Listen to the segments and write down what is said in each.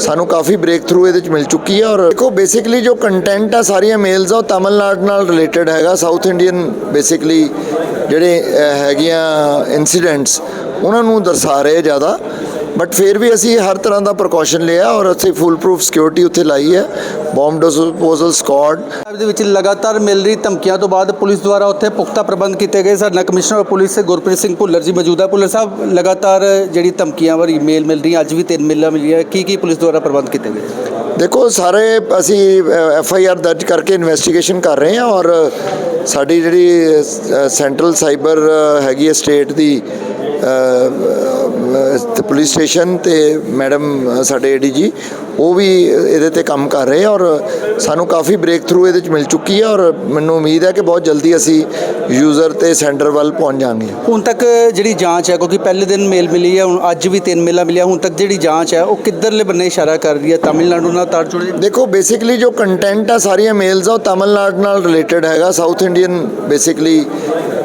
ਸਾਨੂੰ ਕਾਫੀ break through ਇਹਦੇ ਚ ਮਿਲ ਚੁੱਕੀ ਹੈ ਔਰ ਦੇਖੋ ਬੇਸਿਕਲੀ ਜੋ ਕੰਟੈਂਟ ਆ ਸਾਰੀਆਂ ਮੇਲਸ ਆ, ਉਹ ਤਮਿਲਨਾਡੂ ਨਾਲ ਰਿਲੇਟਡ ਹੈਗਾ। ਸਾਊਥ ਇੰਡੀਅਨ ਬੇਸਿਕਲੀ ਜਿਹੜੇ ਹੈਗੀਆਂ ਇਨਸੀਡੈਂਟਸ ਉਹਨਾਂ ਨੂੰ ਦਰਸਾ ਰਹੇ ਜ਼ਿਆਦਾ। ਬਟ ਫਿਰ ਵੀ ਅਸੀਂ ਹਰ ਤਰ੍ਹਾਂ ਦਾ ਪ੍ਰੀਕਾਸ਼ਨ ਲਿਆ ਔਰ ਅਸੀਂ ਫੁੱਲ ਪ੍ਰੂਫ ਸਿਕਿਉਰਿਟੀ ਉੱਥੇ ਲਾਈ ਹੈ। ਬੰਬ ਡਿਸਪੋਜ਼ਲ ਸਕਾਡ ਦੇ ਵਿੱਚ ਲਗਾਤਾਰ ਮਿਲ ਰਹੀ ਧਮਕੀਆਂ ਤੋਂ ਬਾਅਦ ਪੁਲਿਸ ਦੁਆਰਾ ਉੱਥੇ ਪੁਖਤਾ ਪ੍ਰਬੰਧ ਕੀਤੇ ਗਏ। ਸਾਡੇ ਨਾਲ commissioner of police Gurpreet Singh Bhullar ji ਮੌਜੂਦਾ ਭੁੱਲਰ ਸਾਹਿਬ ਲਗਾਤਾਰ ਜਿਹੜੀ ਧਮਕੀਆਂ ਵਾਲੀ ਮੇਲ ਮਿਲ ਰਹੀ ਅੱਜ ਵੀ ਤਿੰਨ ਮੇਲਾਂ ਮਿਲੀਆਂ। ਕੀ ਕੀ ਪੁਲਿਸ ਦੁਆਰਾ ਪ੍ਰਬੰਧ ਕੀਤੇ ਗਏ? ਦੇਖੋ ਸਾਰੇ ਅਸੀਂ ਐਫ ਆਈ ਆਰ ਦਰਜ ਕਰਕੇ ਇਨਵੈਸਟੀਗੇਸ਼ਨ ਕਰ ਰਹੇ ਹਾਂ ਔਰ ਸਾਡੀ ਜਿਹੜੀ ਸੈਂਟਰਲ ਸਾਈਬਰ ਹੈਗੀ ਹੈ ਸਟੇਟ ਦੀ ਤੇ ਪੁਲਿਸ ਸਟੇਸ਼ਨ ਤੇ ਮੈਡਮ ਸਾਡੇ ਏਡੀਜੀ ਉਹ ਵੀ ਇਹਦੇ ਤੇ ਕੰਮ ਕਰ ਰਹੇ ਆ ਔਰ ਸਾਨੂੰ ਕਾਫੀ ਬ੍ਰੇਕ ਥਰੂ ਇਹਦੇ ਚ ਮਿਲ ਚੁੱਕੀ ਹੈ ਔਰ ਮੈਨੂੰ ਉਮੀਦ ਹੈ ਕਿ ਬਹੁਤ ਜਲਦੀ ਅਸੀਂ ਯੂਜ਼ਰ ਤੇ ਸੈਂਟਰ ਵੱਲ ਪਹੁੰਚ ਜਾਵਾਂਗੇ ਹੁਣ ਤੱਕ ਜਿਹੜੀ ਜਾਂਚ ਹੈ ਕਿਉਂਕਿ ਪਹਿਲੇ ਦਿਨ ਮੇਲ ਮਿਲੀ ਹੈ ਹੁਣ ਅੱਜ ਵੀ ਤਿੰਨ ਮੇਲਾਂ ਮਿਲਿਆ ਹੁਣ ਤੱਕ ਜਿਹੜੀ ਜਾਂਚ ਹੈ ਉਹ ਕਿੱਧਰਲੇ ਬੰਨੇ ਇਸ਼ਾਰਾ ਕਰ ਰਹੀ ਹੈ? ਤਾਮਿਲਨਾਡੂ ਨਾਲ ਤਾਰ ਜੁੜੇ ਦੇਖੋ ਬੇਸਿਕਲੀ ਜੋ ਕੰਟੈਂਟ ਆ ਸਾਰੀਆਂ ਮੇਲਸ ਆ ਉਹ ਤਮਿਲਨਾਡੂ ਨਾਲ ਰਿਲੇਟਡ ਹੈਗਾ ਸਾਊਥ ਇੰਡੀਅਨ ਬੇਸਿਕਲੀ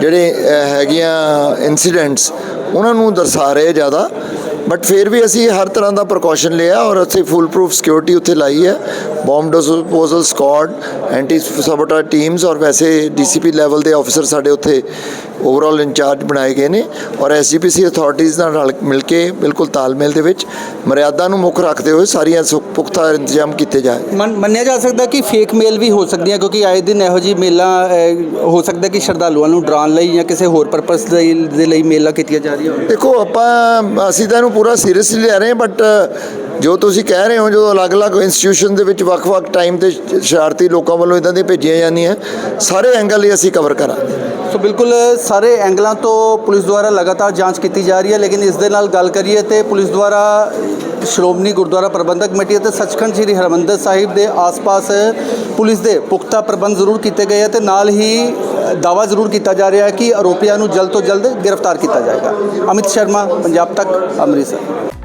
ਜਿਹੜੇ ਹੈਗੀਆਂ ਇਨਸੀਡੈਂਟਸ ਉਹਨਾਂ ਨੂੰ ਦਰਸਾ ਰਹੇ ਜ਼ਿਆਦਾ ਬਟ ਫਿਰ ਵੀ ਅਸੀਂ ਹਰ ਤਰ੍ਹਾਂ ਦਾ ਪ੍ਰੀਕਾਸ਼ਨ ਲਿਆ ਔਰ ਅਸੀਂ ਫੁੱਲ ਪ੍ਰੂਫ ਸਿਕਿਉਰਿਟੀ ਉੱਥੇ ਲਾਈ ਹੈ। Bomb disposal squad anti sabotage teams ਔਰ ਵੈਸੇ ਡੀਸੀਪੀ ਲੈਵਲ ਦੇ ਆਫੀਸਰ ਸਾਡੇ ਉੱਥੇ ਓਵਰਆਲ ਇੰਚਾਰਜ ਬਣਾਏ ਗਏ ਨੇ ਔਰ ਐਸਜੀਪੀਸੀ ਅਥਾਰਟੀਜ਼ ਨਾਲ ਰਲ ਮਿਲ ਕੇ ਬਿਲਕੁਲ ਤਾਲਮੇਲ ਦੇ ਵਿੱਚ ਮਰਿਆਦਾ ਨੂੰ ਮੁੱਖ ਰੱਖਦੇ ਹੋਏ ਸਾਰੀਆਂ ਪੁਖਤਾ ਇੰਤਜ਼ਾਮ ਕੀਤੇ ਜਾਏ ਮੰਨ- ਮੰਨਿਆ ਜਾ ਸਕਦਾ ਕਿ ਫੇਕ ਮੇਲ ਵੀ ਹੋ ਸਕਦੀਆਂ ਕਿਉਂਕਿ ਆਏ ਦਿਨ ਇਹੋ ਜਿਹੀ ਮੇਲਾਂ ਹੋ ਸਕਦਾ ਕਿ ਸ਼ਰਧਾਲੂਆਂ ਨੂੰ ਡਰਾਉਣ ਲਈ ਜਾਂ ਕਿਸੇ ਹੋਰ ਪਰਪਸ ਦੇ ਲਈ ਮੇਲਾਂ ਕੀਤੀਆਂ ਜਾ ਰਹੀਆਂ ਹੋਣ। ਦੇਖੋ ਆਪਾਂ ਅਸੀਂ ਤਾਂ ਇਹਨੂੰ ਪੂਰਾ ਸੀਰੀਅਸਲੀ ਲੈ ਰਹੇ ਹਾਂ ਬਟ ਜੋ ਤੁਸੀਂ ਕਹਿ ਰਹੇ ਹੋ ਜੋ ਅਲੱਗ-ਅਲੱਗ ਇੰਸਟੀਟਿਊਸ਼ਨ ਦੇ ਵਿੱਚ ਵੱਖ-ਵੱਖ ਟਾਈਮ ਤੇ ਸ਼ਰਾਰਤੀ ਲੋਕਾਂ ਵੱਲੋਂ ਇਦਾਂ ਦੀਆਂ ਭੇਜੀਆਂ ਜਾਂਦੀਆਂ ਸਾਰੇ ਐਂਗਲ ਹੀ ਅਸੀਂ ਕਵਰ ਕਰਾਂਗੇ। ਸੋ ਬਿਲਕੁਲ ਸਾਰੇ ਐਂਗਲਾਂ ਤੋਂ ਪੁਲਿਸ ਦੁਆਰਾ ਲਗਾਤਾਰ ਜਾਂਚ ਕੀਤੀ ਜਾ ਰਹੀ ਹੈ, ਲੇਕਿਨ ਇਸ ਦੇ ਨਾਲ ਗੱਲ ਕਰੀਏ ਤੇ ਪੁਲਿਸ ਦੁਆਰਾ ਸ਼੍ਰੋਮਣੀ ਗੁਰਦੁਆਰਾ ਪ੍ਰਬੰਧਕ ਕਮੇਟੀ ਅਤੇ ਸੱਚਖੰਡ ਸ੍ਰੀ ਹਰਿਮੰਦਰ ਸਾਹਿਬ ਦੇ ਆਸ-ਪਾਸ ਪੁਲਿਸ ਦੇ ਪੁਖਤਾ ਪ੍ਰਬੰਧ ਜ਼ਰੂਰ ਕੀਤੇ ਗਏ ਹੈ ਤੇ ਨਾਲ ਹੀ ਦਾਵਾ ਜ਼ਰੂਰ ਕੀਤਾ ਜਾ ਰਿਹਾ ਹੈ ਕਿ ਆਰੋਪੀਆਂ ਨੂੰ ਜਲਦ ਤੋਂ ਜਲਦ ਗ੍ਰਿਫਤਾਰ ਕੀਤਾ ਜਾਏਗਾ। ਅਮਿਤ ਸ਼ਰਮਾ, ਪੰਜਾਬ ਤੱਕ, ਅੰਮ੍ਰਿਤਸਰ।